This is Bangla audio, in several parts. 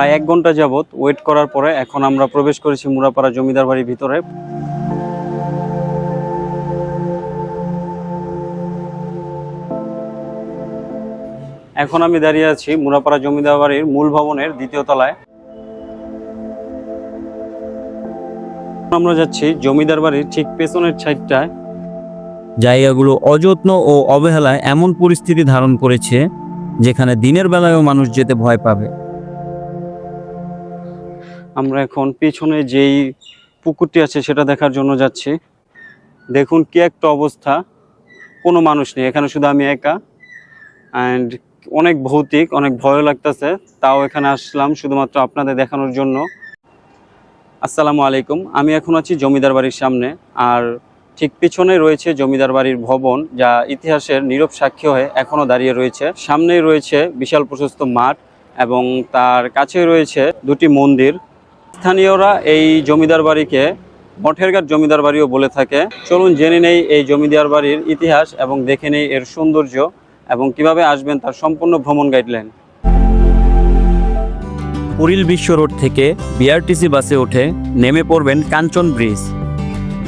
প্রায় এক ঘণ্টা যাবত ওয়েট করার পরে এখন আমরা প্রবেশ করেছি মুরাপাড়া জমিদার বাড়ির ভিতরে। এখন আমি দাঁড়িয়ে আছি মুরাপাড়া জমিদার বাড়ির মূল ভবনের দ্বিতীয় তলায়। আমরা যাচ্ছি জমিদার বাড়ির ঠিক পেছনের সাইডটায় জায়গাগুলো অযত্ন ও অবহেলায় এমন পরিস্থিতি ধারণ করেছে, যেখানে দিনের বেলায়ও মানুষ যেতে ভয় পাবে। আমরা এখন পিছনে যেই পুকুরটি আছে সেটা দেখার জন্য যাচ্ছি। দেখুন কি একটা অবস্থা। কোনো মানুষ নেই, এখানে শুধু আমি একা। অ্যান্ড অনেক ভৌতিক, অনেক ভয় লাগতেছে। তাও এখানে আসলাম শুধুমাত্র আপনাদের দেখানোর জন্য। আসসালামু আলাইকুম। আমি এখন আছি জমিদার বাড়ির সামনে। আর ঠিক পিছনে রয়েছে জমিদার বাড়ির ভবন, যা ইতিহাসের নীরব সাক্ষী হয়ে এখনও দাঁড়িয়ে রয়েছে। সামনেই রয়েছে বিশাল প্রশস্ত মাঠ এবং তার কাছে রয়েছে দুটি মন্দির। স্থানীয়রা এই জমিদার বাড়িকে মঠের ঘাট জমিদার বাড়িও বলে থাকে। চলুন জেনে নেই এই জমিদার বাড়ির ইতিহাস এবং দেখে নেই এর সৌন্দর্য এবং কীভাবে আসবেন তার সম্পূর্ণ ভ্রমণ গাইডলাইন। পুরিল বিশ্ব রোড থেকে বিআরটিসি বাসে উঠে নেমে পড়বেন কাঞ্চন ব্রিজ।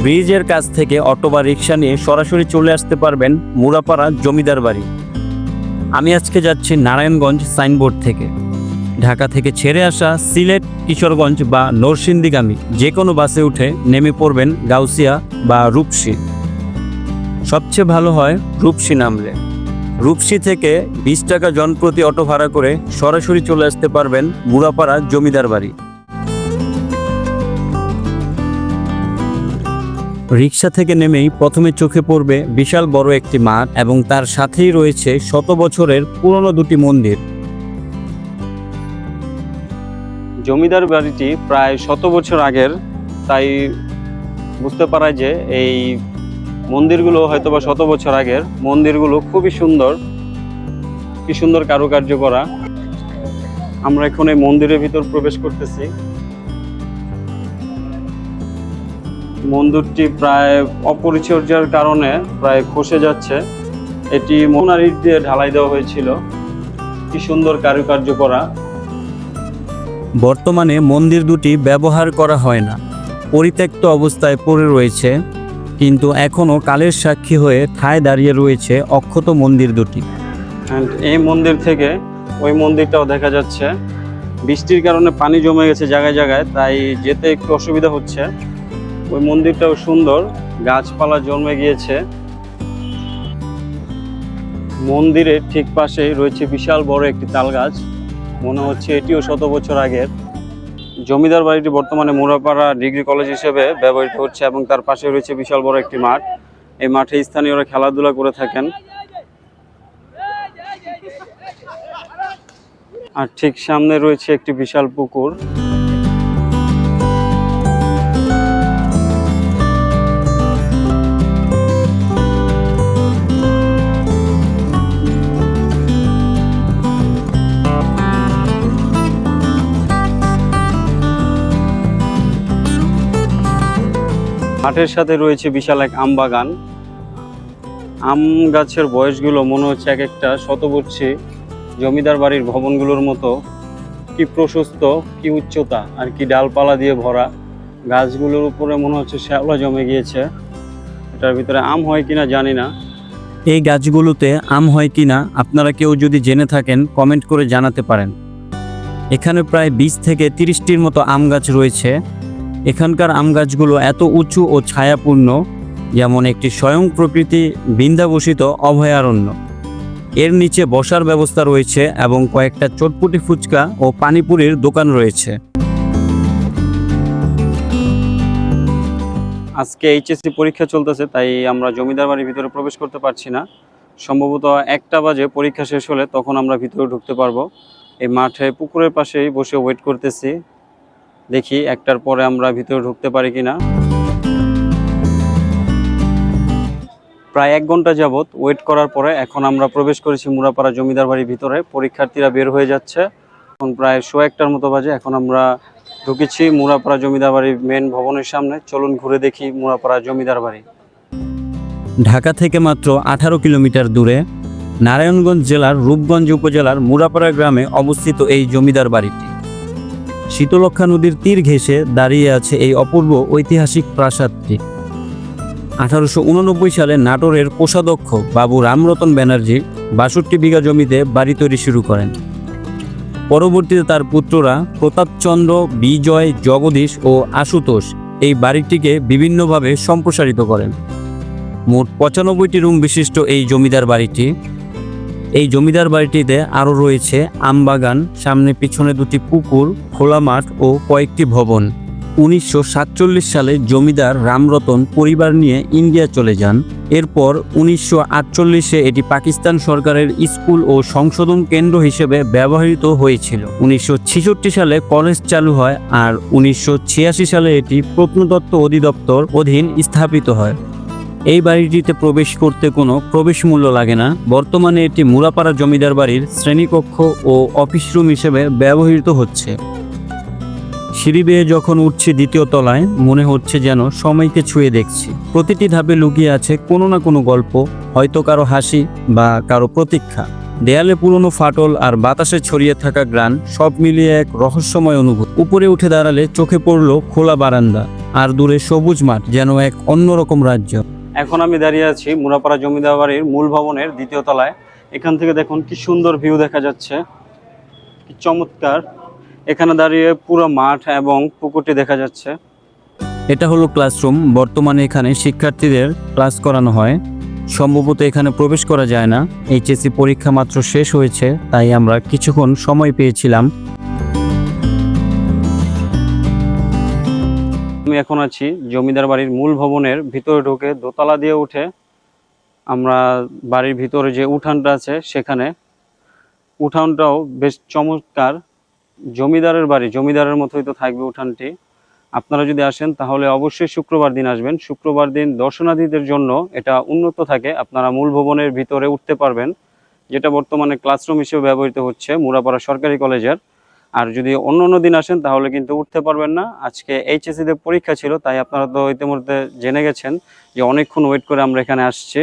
ব্রিজের কাছ থেকে অটো বা রিক্সা নিয়ে সরাসরি চলে আসতে পারবেন মুরাপাড়া জমিদার বাড়ি। আমি আজকে যাচ্ছি নারায়ণগঞ্জ সাইনবোর্ড থেকে। ঢাকা থেকে ছেড়ে আসা সিলেট, কিশোরগঞ্জ বা নরসিংদীগামী যে কোনো বাসে উঠে নেমে পড়বেন গাউসিয়া বা রূপসী। সবচেয়ে ভালো হয় রূপসী নামলে। রূপসী থেকে বিশ টাকা জনপ্রতি অটো ভাড়া করে সরাসরি চলে আসতে পারবেন মুরাপাড়া জমিদার বাড়ি। রিক্সা থেকে নেমেই প্রথমে চোখে পড়বে বিশাল বড় একটি মাঠ এবং তার সাথেই রয়েছে শত বছরের পুরনো দুটি মন্দির। জমিদার বাড়িটি প্রায় শত বছর আগের, তাই বুঝতে পারা যে এই মন্দিরগুলো হয়তো বা শত বছর আগের। মন্দিরগুলো খুবই সুন্দর, কি সুন্দর কারুকার্য করা। আমরা এখন এই মন্দিরের ভিতর প্রবেশ করতেছি। মন্দিরটি প্রায় অপরিচর্যার কারণে প্রায় খসে যাচ্ছে। এটি মোনার ইট দিয়ে ঢালাই দেওয়া হয়েছিল। কি সুন্দর কারুকার্য করা। বর্তমানে মন্দির দুটি ব্যবহার করা হয় না। পরিত্যক্ত অবস্থায় পড়ে রয়েছে, কিন্তু এখনও কালের সাক্ষী হয়ে ঠায় দাঁড়িয়ে রয়েছে অক্ষত মন্দির দুটি। এই মন্দির থেকে ওই মন্দিরটাও দেখা যাচ্ছে। বৃষ্টির কারণে পানি জমে গেছে জায়গায় জায়গায়, তাই যেতে একটু অসুবিধা হচ্ছে। ওই মন্দিরটাও সুন্দর, গাছপালা জন্মে গিয়েছে। মন্দিরের ঠিক পাশেই রয়েছে বিশাল বড় একটি তাল গাছ। মনে হচ্ছে এটিও শত বছর আগের। জমিদার বাড়িটি বর্তমানে মুরাপাড়া ডিগ্রি কলেজ হিসেবে ব্যবহৃত হচ্ছে এবং তার পাশে রয়েছে বিশাল বড় একটি মাঠ। এই মাঠে স্থানীয়রা খেলাধুলা করে থাকেন। আর ঠিক সামনে রয়েছে একটি বিশাল পুকুর। মাঠের সাথে রয়েছে বিশাল এক আম বাগান। আম গাছের বয়সগুলো মনে হচ্ছে এক একটা শতবর্ষী জমিদার বাড়ির ভবনগুলোর মতো। কি প্রশস্ত, কি উচ্চতা, আর কি ডালপালা দিয়ে ভরা। গাছগুলোর উপরে মনে হচ্ছে শ্যাওলা জমে গিয়েছে। এটার ভিতরে আম হয় কিনা জানি না। এই গাছগুলোতে আম হয় কিনা আপনারা কেউ যদি জেনে থাকেন, কমেন্ট করে জানাতে পারেন। এখানে প্রায় বিশ থেকে তিরিশটির মতো আম গাছ রয়েছে। এখানকার আম গাছগুলো এত উঁচু ও ছায়াপূর্ণ, যেমন একটি স্বয়ং প্রকৃতি বৃন্দাবসিত অভয়ারণ্য। এর নিচে বসার ব্যবস্থা রয়েছে এবং কয়েকটা চটপুটি ফুচকা ও পানিপুরির দোকান রয়েছে। আজকে এইচএসসি পরীক্ষা চলতেছে, তাই আমরা জমিদার বাড়ির ভিতরে প্রবেশ করতে পারছি না। সম্ভবত একটা বাজে পরীক্ষা শেষ হলে তখন আমরা ভিতরে ঢুকতে পারব। এই মাঠে পুকুরের পাশেই বসে ওয়েট করতেছি। দেখি একটার পরে আমরা ভিতরে ঢুকতে পারি কিনা। প্রায় এক ঘণ্টা যাবত ওয়েট করার পরে এখন আমরা প্রবেশ করেছি মুরাপাড়া জমিদার বাড়ির ভিতরে। পরীক্ষার্থীরা বের হয়ে যাচ্ছে। এখন প্রায় শো একটার মতো বাজে। এখন আমরা ঢুকেছি মুরাপাড়া জমিদার বাড়ির মেন ভবনের সামনে। চলুন ঘুরে দেখি মুরাপাড়া জমিদার বাড়ি। ঢাকা থেকে মাত্র আঠারো কিলোমিটার দূরে নারায়ণগঞ্জ জেলার রূপগঞ্জ উপজেলার মুরাপাড়া গ্রামে অবস্থিত এই জমিদার বাড়িটি। শীতলক্ষা নদীর তীর ঘেঁষে দাঁড়িয়ে আছে এই অপূর্ব ঐতিহাসিক প্রাসাদটি। আঠারোশো উননব্বই সালে নাটোরের কোষাধ্যক্ষ বাবু রামরতন ব্যানার্জি বাষট্টি বিঘা জমিতে বাড়ি তৈরি শুরু করেন। পরবর্তীতে তার পুত্ররা প্রতাপচন্দ্র, বিজয়, জগদীশ ও আশুতোষ এই বাড়িটিকে বিভিন্নভাবে সম্প্রসারিত করেন। মোট পঁচানব্বইটি রুম বিশিষ্ট এই জমিদার বাড়িটি এই জমিদার বাড়িটিতে আরও রয়েছে আমবাগান সামনে পিছনে দুটি পুকুর, খোলা মাঠ ও কয়েকটি ভবন। উনিশশো সাতচল্লিশ সালে জমিদার রামরতন পরিবার নিয়ে ইন্ডিয়া চলে যান। এরপর উনিশশো এটি পাকিস্তান সরকারের স্কুল ও সংশোধন কেন্দ্র হিসেবে ব্যবহৃত হয়েছিল। উনিশশো ছেষট্টি সালে কলেজ চালু হয় আর উনিশশো ছিয়াশি সালে এটি প্রত্নতত্ত্ব অধিদপ্তর অধীন স্থাপিত হয়। এই বাড়িটিতে প্রবেশ করতে কোনো প্রবেশ মূল্য লাগে না। বর্তমানে এটি মুরাপাড়া জমিদার বাড়ির শ্রেণীকক্ষ ও অফিস রুম হিসেবে ব্যবহৃত হচ্ছে। সিঁড়ি বেয়ে যখন উঠছি দ্বিতীয় তলায়, মনে হচ্ছে যেন সময়কে ছুঁয়ে দেখছি। প্রতিটি ধাপে লুকিয়ে আছে কোনো না কোনো গল্প, হয়তো কারও হাসি বা কারও প্রতীক্ষা। দেয়ালে পুরনো ফাটল আর বাতাসে ছড়িয়ে থাকা গ্রান সব মিলিয়ে এক রহস্যময় অনুভূতি। উপরে উঠে দাঁড়ালে চোখে পড়ল খোলা বারান্দা, আর দূরে সবুজ মাঠ যেন এক অন্যরকম রাজ্য। এখন আমি দাঁড়িয়ে আছি মুরাপাড়া জমিদার বাড়ির মূল ভবনের দ্বিতীয় তলায়। এখান থেকে দেখুন কি সুন্দর ভিউ দেখা যাচ্ছে, কি চমৎকার। এখানে দাঁড়িয়ে পুরো মাঠ এবং পুকুরটি দেখা যাচ্ছে। এটা হলো ক্লাসরুম, বর্তমানে এখানে শিক্ষার্থীদের ক্লাস করানো হয়। সম্ভবত এখানে প্রবেশ করা যায় না, এইচএসসি পরীক্ষা মাত্র শেষ হয়েছে, তাই আমরা কিছুক্ষণ সময় পেয়েছিলাম। আমি এখন আছি জমিদার বাড়ির মূল ভবনের ভিতরে ঢুকে দোতলা দিয়ে উঠে আমরা বাড়ির ভিতরে যে উঠানটা আছে সেখানে। উঠানটাও বেশ চমৎকার। জমিদারের বাড়ি, জমিদারের মতোই তো থাকবে উঠানটি। আপনারা যদি আসেন তাহলে অবশ্যই শুক্রবার দিন আসবেন। শুক্রবার দিন দর্শনার্থীদের জন্য এটা উন্নত থাকে। আপনারা মূল ভবনের ভিতরে উঠতে পারবেন। যেটা বর্তমানে ক্লাসরুম হিসেবে ব্যবহৃত হচ্ছে মুরাপাড়া সরকারি কলেজের। আর যদি অন্য অন্য দিন আসেন, তাহলে কিন্তু উঠতে পারবেন না। আজকে এইচএসসি তে পরীক্ষা ছিল, তাই আপনারা তো ইতিমধ্যে জেনে গেছেন যে অনেকক্ষণ ওয়েট করে আমরা এখানে আসছি।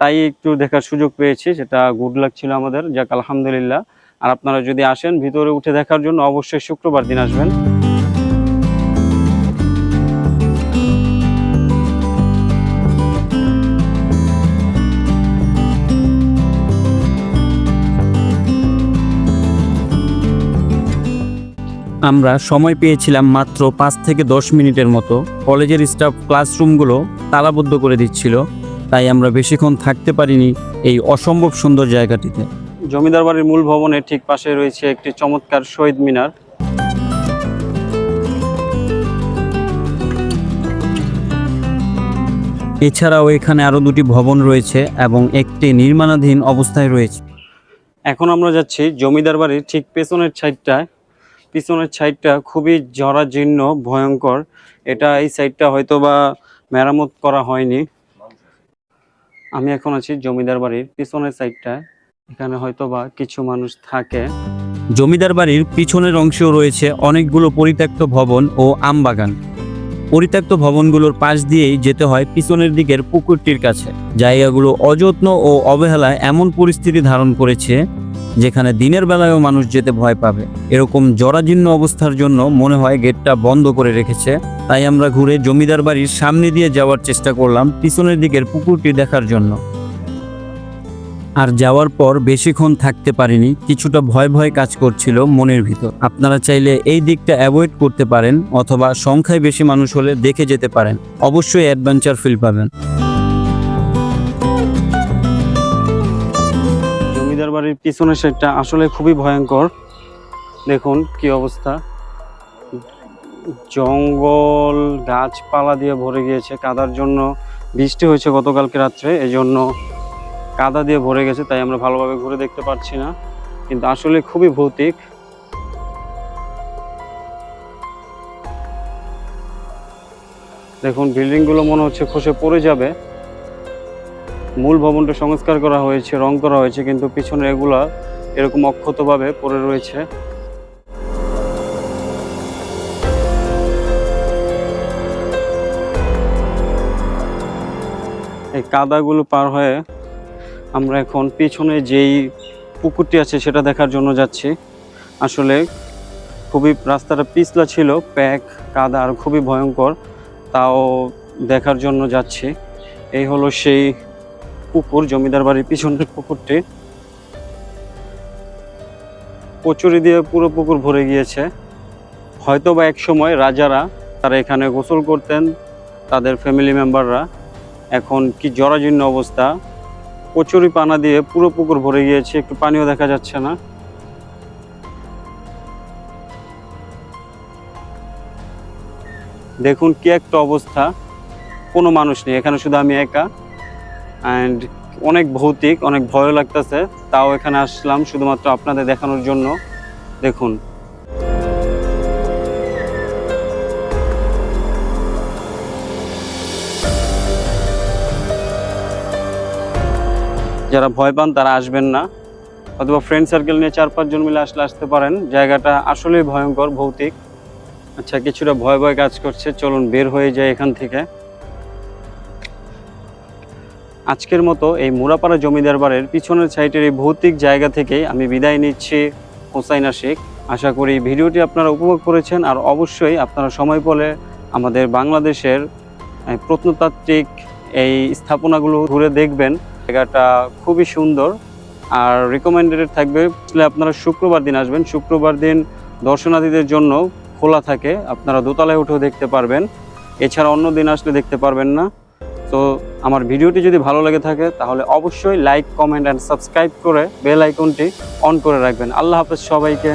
তাই একটু দেখার সুযোগ পেয়েছি, সেটা গুড লাক ছিল আমাদের। যাক, আলহামদুলিল্লাহ। আর আপনারা যদি আসেন ভিতরে উঠে দেখার জন্য, অবশ্যই শুক্রবার দিন আসবেন। আমরা সময় পেয়েছিলাম মাত্র পাঁচ থেকে দশ মিনিটের মতো। কলেজের স্টাফ ক্লাসরুমগুলো তালাবদ্ধ করে দিচ্ছিল। তাই আমরা বেশিক্ষণ থাকতে পারিনি এই অসম্ভব সুন্দর জায়গাটিতে। জমিদার বাড়ির মূল ভবনের ঠিক পাশে রয়েছে একটি চমৎকার শহীদ মিনার। এছাড়াও এখানে আরও দুটি ভবন রয়েছে এবং একটি নির্মাণাধীন অবস্থায় রয়েছে। এখন আমরা যাচ্ছি জমিদার বাড়ির ঠিক পেছনের সাইডটায় পিছনের সাইডটা খুবই জরাজীর্ণ, ভয়ঙ্কর। এটা এই সাইডটা হয়তো বা মেরামত করা হয়নি। আমি এখন আছি জমিদার বাড়ির পিছনের সাইডটা এখানে হয়তো বা কিছু মানুষ থাকে। জমিদার বাড়ির পিছনের অংশেও রয়েছে অনেকগুলো পরিত্যক্ত ভবন ও আমবাগান। পরিত্যক্ত ভবনগুলোর পাশ দিয়েই যেতে হয় পিছনের দিকের পুকুরটির কাছে। জায়গাগুলো অযত্ন ও অবহেলায় এমন পরিস্থিতি ধারণ করেছে যেখানে দিনের বেলায়ও মানুষ যেতে ভয় পাবে। এরকম জরাজীর্ণ অবস্থার জন্য মনে হয় গেটটা বন্ধ করে রেখেছে। তাই আমরা ঘুরে জমিদার বাড়ির সামনে দিয়ে যাওয়ার চেষ্টা করলাম পিছনের দিকের পুকুরটি দেখার জন্য। আর যাওয়ার পর বেশিক্ষণ থাকতে পারিনি, কিছুটা ভয় ভয় কাজ করছিল মনের ভিতর। আপনারা চাইলে এই দিকটা অ্যাভয়েড করতে পারেন অথবা সংখ্যায় বেশি মানুষ হলে দেখে যেতে পারেন। অবশ্যই অ্যাডভেঞ্চার ফিল পাবেন। বাড়ির পিছনের সাইডটা আসলে খুবই ভয়ঙ্কর। দেখুন কি অবস্থা। জঙ্গল, গাছপালা দিয়ে ভরে গিয়েছে। কাদার জন্য বৃষ্টি হয়েছে গতকালকে রাত্রে এই জন্য কাদা দিয়ে ভরে গেছে, তাই আমরা ভালোভাবে ঘুরে দেখতে পাচ্ছি না। কিন্তু আসলে খুবই ভৌতিক। দেখুন, বিল্ডিংগুলো মনে হচ্ছে খসে পড়ে যাবে। মূল ভবনটা সংস্কার করা হয়েছে, রং করা হয়েছে, কিন্তু পিছনে এগুলা এরকম অক্ষতভাবে পড়ে রয়েছে। এই কাদাগুলো পার হয়ে আমরা এখন পিছনে যেই পুকুরটি আছে সেটা দেখার জন্য যাচ্ছি। আসলে খুবই রাস্তাটা পিছলা ছিল, প্যাক, কাদা, আর খুবই ভয়ঙ্কর, তাও দেখার জন্য যাচ্ছি। এই হলো সেই পুকুর, জমিদার বাড়ির পিছনের পুকুরটি। কচুরি দিয়ে পুরো পুকুর ভরে গিয়েছে। হয়তো বা এক সময় রাজারা তারা এখানে গোসল করতেন, তাদের ফ্যামিলি মেম্বাররা এখন কি জরাজীর্ণ অবস্থা। কচুরি পানা দিয়ে পুরো পুকুর ভরে গিয়েছে, একটু পানিও দেখা যাচ্ছে না। দেখুন কি একটা অবস্থা। কোনো মানুষ নেই, এখানে শুধু আমি একা। অ্যান্ড অনেক ভৌতিক, অনেক ভয় লাগতেছে। তাও এখানে আসলাম শুধুমাত্র আপনাদের দেখানোর জন্য। দেখুন। যারা ভয় পান, তারা আসবেন না। অথবা ফ্রেন্ড সার্কেল নিয়ে চার, পাঁচজন মিলে আসলে আসতে পারেন। জায়গাটা আসলেই ভয়ঙ্কর, ভৌতিক। আচ্ছা কিছুটা ভয় ভয় কাজ করছে। চলুন, বের হয়ে যায় এখান থেকে। আজকের মতো এই মুরাপাড়া জমিদার বাড়ির পিছনের সাইটের এই ভৌতিক জায়গা থেকেই আমি বিদায় নিচ্ছি। হোসাইনা শেখ, আশা করি ভিডিওটি আপনারা উপভোগ করেছেন আর অবশ্যই আপনারা সময় পেলে আমাদের বাংলাদেশের প্রত্নতাত্ত্বিক এই স্থাপনাগুলো ঘুরে দেখবেন। জায়গাটা খুবই সুন্দর আর রিকমেন্ডেড থাকবে। আপনারা শুক্রবার দিন আসবেন। শুক্রবার দিন দর্শনার্থীদের জন্য খোলা থাকে। আপনারা দোতলায় উঠেও দেখতে পারবেন। এছাড়া অন্য দিন আসলে দেখতে পারবেন না। তো আমার ভিডিওটি যদি ভালো লেগে থাকে, তাহলে অবশ্যই লাইক কমেন্ট অ্যান্ড সাবস্ক্রাইব করে বেল আইকনটি অন করে রাখবেন। আল্লাহ হাফেজ সবাইকে।